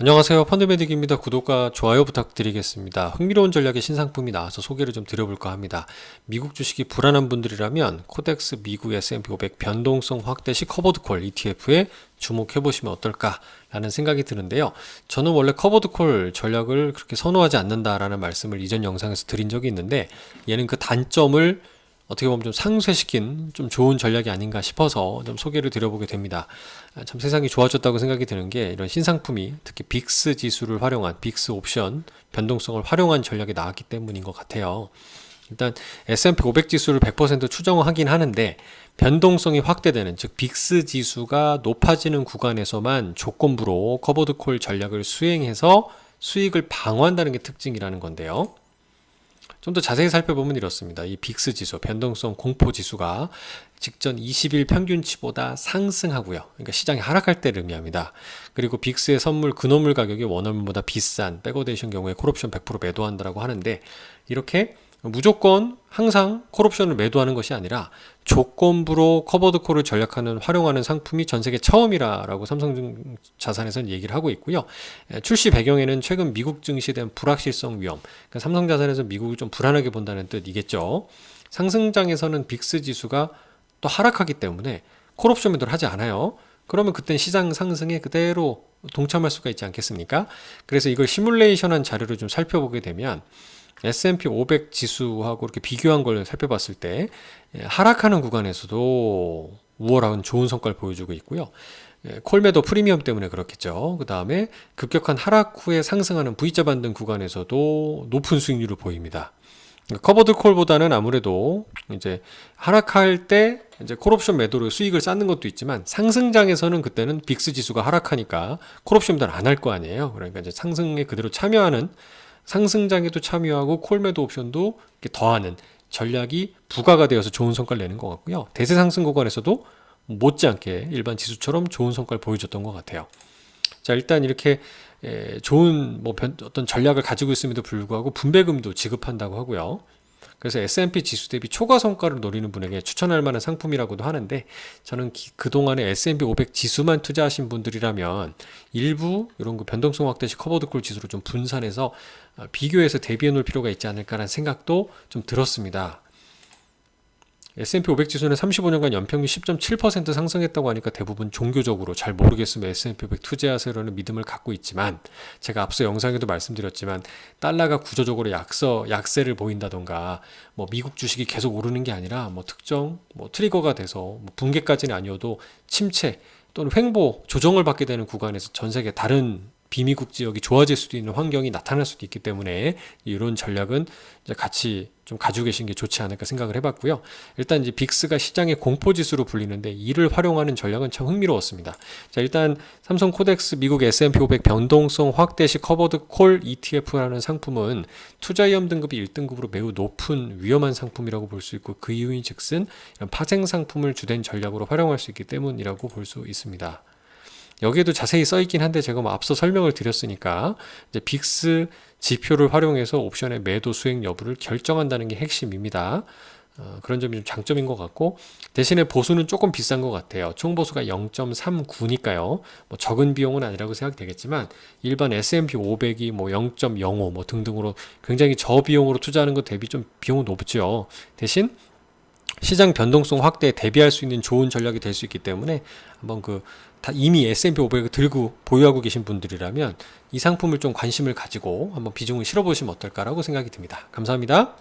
안녕하세요. 펀드메딕입니다. 구독과 좋아요 부탁드리겠습니다. 흥미로운 전략의 신상품이 나와서 소개를 좀 드려볼까 합니다. 미국 주식이 불안한 분들이라면 코덱스 미국 S&P 500 변동성 확대 시 커버드 콜 ETF에 주목해 보시면 어떨까라는 생각이 드는데요. 저는 원래 커버드 콜 전략을 그렇게 선호하지 않는다라는 말씀을 이전 영상에서 드린 적이 있는데 얘는 그 단점을 어떻게 보면 좀 상쇄시킨 좀 좋은 전략이 아닌가 싶어서 좀 소개를 드려보게 됩니다. 아, 참 세상이 좋아졌다고 생각이 드는 게 이런 신상품이 특히 빅스 지수를 활용한 빅스 옵션 변동성을 활용한 전략이 나왔기 때문인 것 같아요. 일단 S&P 500 지수를 100% 추정하긴 하는데 변동성이 확대되는 즉 빅스 지수가 높아지는 구간에서만 조건부로 커버드 콜 전략을 수행해서 수익을 방어한다는 게 특징이라는 건데요. 좀 더 자세히 살펴보면 이렇습니다. 이 빅스 지수, 변동성 공포 지수가 직전 20일 평균치보다 상승하고요. 그러니까 시장이 하락할 때를 의미합니다. 그리고 빅스의 선물 근원물 가격이 원화물보다 비싼 백오데이션 경우에 콜옵션 100% 매도한다라고 하는데 이렇게 무조건 항상 콜옵션을 매도하는 것이 아니라 조건부로 커버드 콜을 전략하는 활용하는 상품이 전 세계 처음이라라고 삼성 자산에서는 얘기를 하고 있고요. 에, 출시 배경에는 최근 미국 대한 불확실성 위험, 그러니까 삼성 자산에서 미국을 좀 불안하게 본다는 뜻이겠죠. 상승장에서는 빅스 지수가 또 하락하기 때문에 콜옵션 매도를 하지 않아요. 그러면 그때 시장 상승에 그대로 동참할 수가 있지 않겠습니까? 그래서 이걸 시뮬레이션한 자료를 좀 살펴보게 되면 S&P 500 지수하고 이렇게 비교한 걸 살펴봤을 때 예, 하락하는 구간에서도 우월한 좋은 성과를 보여주고 있고요. 예, 콜매도 프리미엄 때문에 그렇겠죠. 그 다음에 급격한 하락 후에 상승하는 V자 반등 구간에서도 높은 수익률을 보입니다. 그러니까 커버드 콜보다는 아무래도 이제 하락할 때 이제 콜옵션 매도로 수익을 쌓는 것도 있지만 상승장에서는 그때는 빅스 지수가 하락하니까 콜옵션 매도를 안할 거 아니에요. 그러니까 이제 상승에 그대로 참여하는 상승장에도 참여하고 콜매도 옵션도 더하는 전략이 부가가 되어서 좋은 성과를 내는 것 같고요. 대세 상승 구간에서도 못지않게 일반 지수처럼 좋은 성과를 보여줬던 것 같아요. 자 일단 이렇게 에, 좋은 뭐 변- 어떤 전략을 가지고 있음에도 불구하고 분배금도 지급한다고 하고요. 그래서 S&P 지수 대비 초과 성과를 노리는 분에게 추천할 만한 상품이라고도 하는데 저는 기- 그동안에 S&P 500 지수만 투자하신 분들이라면 일부 이런 그 변동성 확대 시 커버드콜 지수로 좀 분산해서 어, 비교해서 대비해 놓을 필요가 있지 않을까라는 생각도 좀 들었습니다. S&P 500 지수는 35년간 연평균 10.7% 상승했다고 하니까 대부분 종교적으로 잘 모르겠으면 S&P 500 투자하세요라는 믿음을 갖고 있지만 제가 앞서 영상에도 말씀드렸지만 달러가 구조적으로 약서 약세를 보인다던가 뭐 미국 주식이 계속 오르는 게 아니라 뭐 특정 뭐 트리거가 돼서 뭐 붕괴까지는 아니어도 침체 또는 횡보 조정을 받게 되는 구간에서 전 세계 다른 비미국 지역이 좋아질 수도 있는 환경이 나타날 수도 있기 때문에 이런 전략은 이제 같이 좀 가지고 계신 게 좋지 않을까 생각을 해봤고요. 일단 이제 빅스가 시장의 공포 지수로 불리는데 이를 활용하는 전략은 참 흥미로웠습니다. 자 일단 삼성 코덱스 미국 S&P 500 변동성 확대 시 커버드 콜 ETF라는 상품은 투자 위험 등급이 1등급으로 매우 높은 위험한 상품이라고 볼 수 있고 그 이유인 즉슨 이런 파생 상품을 주된 전략으로 활용할 수 있기 때문이라고 볼 수 있습니다. 여기에도 자세히 써 있긴 한데 제가 뭐 앞서 설명을 드렸으니까 이제 빅스 지표를 활용해서 옵션의 매도 수익 여부를 결정한다는 게 핵심입니다. 어, 그런 점이 좀 장점인 것 같고 대신에 보수는 조금 비싼 것 같아요. 총 보수가 0.39니까요. 뭐 적은 비용은 아니라고 생각되겠지만 일반 S&P 500이 뭐 0.05 뭐 등등으로 굉장히 저비용으로 투자하는 것 대비 좀 비용은 높죠. 대신 시장 변동성 확대에 대비할 수 있는 좋은 전략이 될 수 있기 때문에 한번 그다 이미 S&P 500을 들고 보유하고 계신 분들이라면 이 상품을 좀 관심을 가지고 한번 비중을 실어보시면 어떨까라고 생각이 듭니다. 감사합니다.